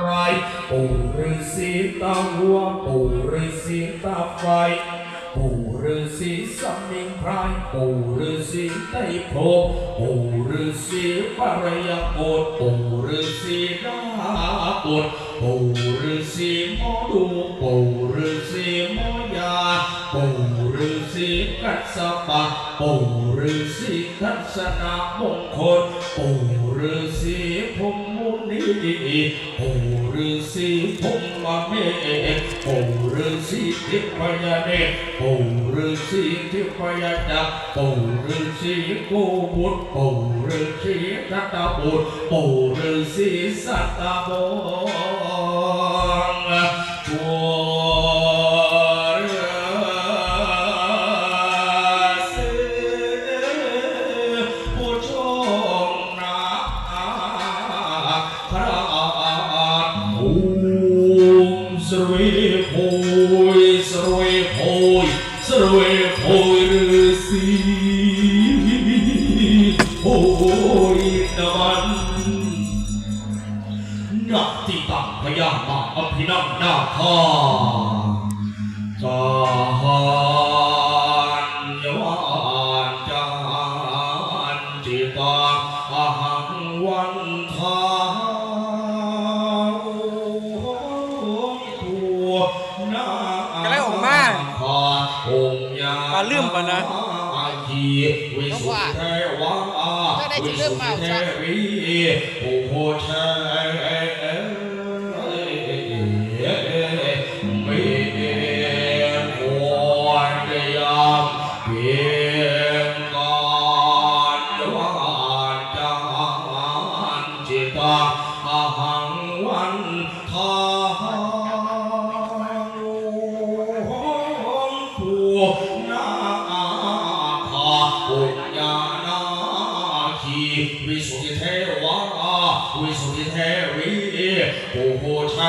ไรปู่ฤาษีตาวัวปู่ฤาษีตาไฟปู่ฤาษีสมิงพรายปู่ฤาษีไต้โพปู่ฤาษีปรยโกฏปู่ฤาษีนาคตปู่ฤาษีหมอดูปู่ฤาษีหมอยาปู่ฤาษีกัสปะปู่ฤาษีทัศนมงคลปู่ฤาษีพม ปู่ฤาษีพรหมเมธปู่ฤาษีทิพยเนปู่ฤาษีทิพยจักปู่ฤาษีกูบุตรปู่ฤาษีทัตตาบุตรปู่ฤาษีสัตตาบุตร มิสรีโพยสรีโพยสรีโพยฤาษีโพยนวันนักที่ตังพยามาอภินันนาคาจาหันาองค์ยาปลาลืมปะนะทีวิสุทธิเทวาถ้าได้จะเริ่มเมาซะ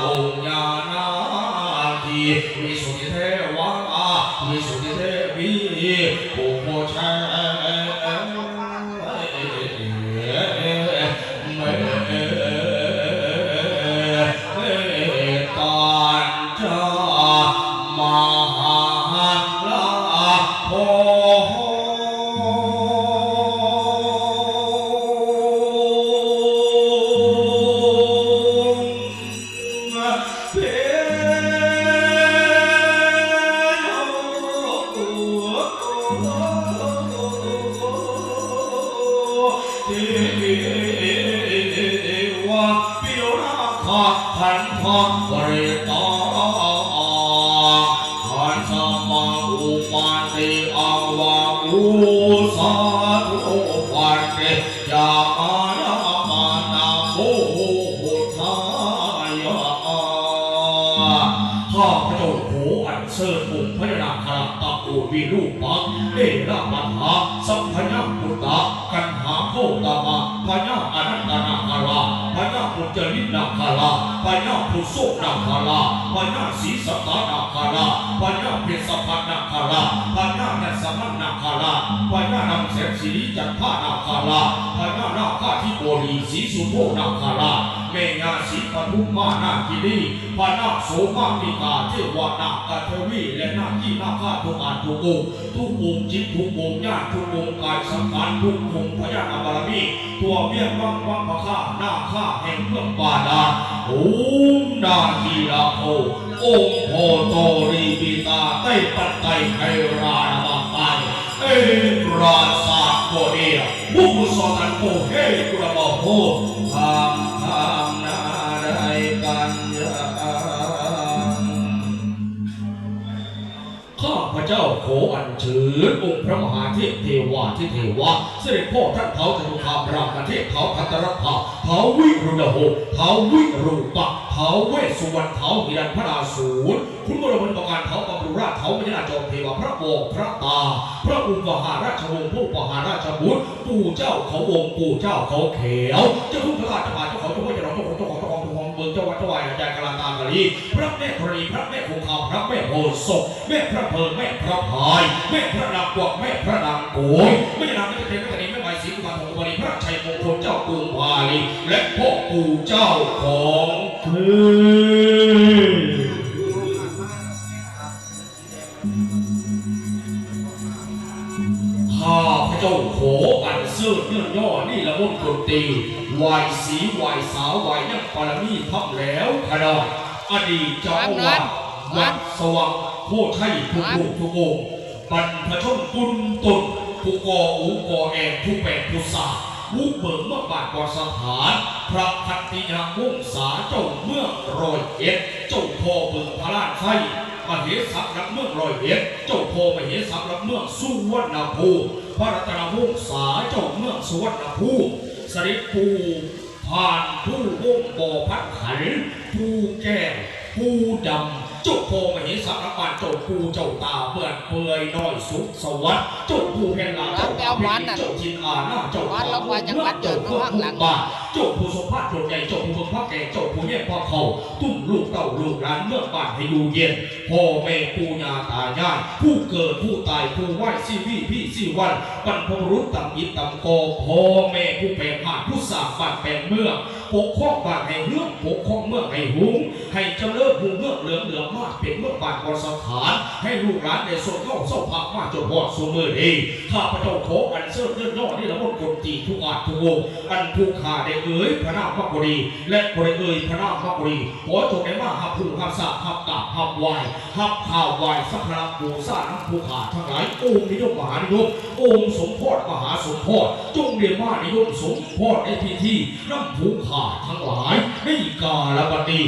าอ ชิญองค์พระนาคราตะโกวิรูปักเอราปัฏฐาสัมพญาพุตตะกันหา ตมาพญาอนันตนาคาราพญาปุจจรินาคาราพญาพุโสนาคาราพญาศีสตานาคาราพญาเพศพันนาคาราพญาเนสมันนาคาราพญานำเสศสีจันทานาคาราพญานาคาทิโกรีศีสุโธนาคารา เมญาสีปทุมมานาคินีพญาโสมามิกาเทวนาคาเทวีและนาคีนาคาทุกอันทุกองทุกองจิตทุกองญาติทุกองกายสังขารทุกองค์พญานาบารมีตัวเบี้ยวังวังพระข้าหน้าข้าแห่งเมืองบาดาโอมนาทีลาโภองค์โพโตรีปิตาไต้ปัตไตไครานามาไตเอราสาโกเดียบุกุสตันโกเฮกุระบะโห ระมหาเทพเทวาที่เทวาเสด็จพ่อท่านเท้าจตุคามรามเทศเท้าพัตรภาเท้าวิรุณโหเท้าวิรูปะเท้าเวสสุวรรณเท้าหิรันพนาสูรคุณบรมประการเท้าปำรุราชเท้าพญาจอมเทวาพระโองค์พระตา พระอุปหาราชวงศ์ผู้ปหาราชบุตรปู่เจ้าเขาวงปู่เจ้าเขาเขียวเจ้าทุกพระราชบาเจ้าเขาเจ้า เจ้าของเมืองเจ้าวัดเจ้าวายอาจายกาลาตากะลีพระแม่ธรณีพระแม่คงคาพระแม่โพธิ์ศพแม่พระเพลิงแม่พระพายแม่พระนางกวักแม่พระนางโกยแม่นางไม่เป็นแม่ตะนีแม่ไหวศรีกุมารทองบริพระชัยมงคลเจ้ากรุงพาลีและพ่อปู่เจ้าของเธอ เสื้อเนื่องย่อนี่ละมุนดนตรีวายสีวายสาววายนักปรมีพับแล้วขนาดอดีตเจ้าอาวาสวัดสว่างโพชัยทุกลูกทุกองบรรพชนกุลตุนผู้กออูกอแอนผู้แปดผู้สาผู้เบิกเมื่อบาทกอสถาน พระพัตติยาวงศาเจ้าเมืองรอยเอ็ดเจ้าพ่อเบิกพระราชไฟมเหสักรับเมืองรอยเอ็ดเจ้าโพมเหสักรับเมืองสุวรรณภูมิ พระรัตนวงศาเจ้าเมืองสุวรรณภูมิสริภูผ่านผู้วงบ่อพัดขันผู้แก้วผู้ดำ จ้าโพมเหสักรับบ้านเจ้าปูเจ้าตาเปื่อนเปื่อยน้อยสุขสวัสดิ์เจ้าผู้แผ่นลาเจ้าตาเพชรเจ้าทินอาหน้าเจ้าวันละวันยังวัดเดินมาข้างหลังบ้านเจ้าผู้สมภาพโจทย์ใหญ่เจ้าผู้ฝึกพระแก่เจ้าผู้แย่พ่อเขาตุ้มลูกเต้าลูกหลานเมื่อบ้านให้อยู่เย็นพ่อแม่ปู่ย่าตายายผู้เกิดผู้ตายผู้ไหวชีวีพี่ชีวันบรรพบุรุษต่ำอิต่ำกอพ่อแม่ผู้แปลงผ่านผู้สร้างบ้านแปลงเมือง ปกครองบ้านให้เรื่องปกครองเมืองให้หุงให้เจริญหุงเมืองเหลืองเหลืองมากเป็นเมืองบ้านกอสถาน ให้ลูกหลานในส่วนเข้าเศร้าพักมาจนหอดสมือดีข้าพระเจ้าขออันเสื้อเลื่อนย่อนี่ละมนกลตีทุกอาจทุกวงอันผู้ขาได้เอ่ยพระนามพระบรีและบริเอ่ยพระนามพระบรีขอจงได้มาหับผู้หับสาหับกาหับไหวหับข่าวไหวสักการะปูซาน้ำผู้ขาทั้งหลายองค์นิยมมหานิยมองค์สมโพธิมหาสมโพธิจงเรียนมานิยมสมโพธิในพิธีน้ำผู้ขาทั้งหลายให้กาลบดี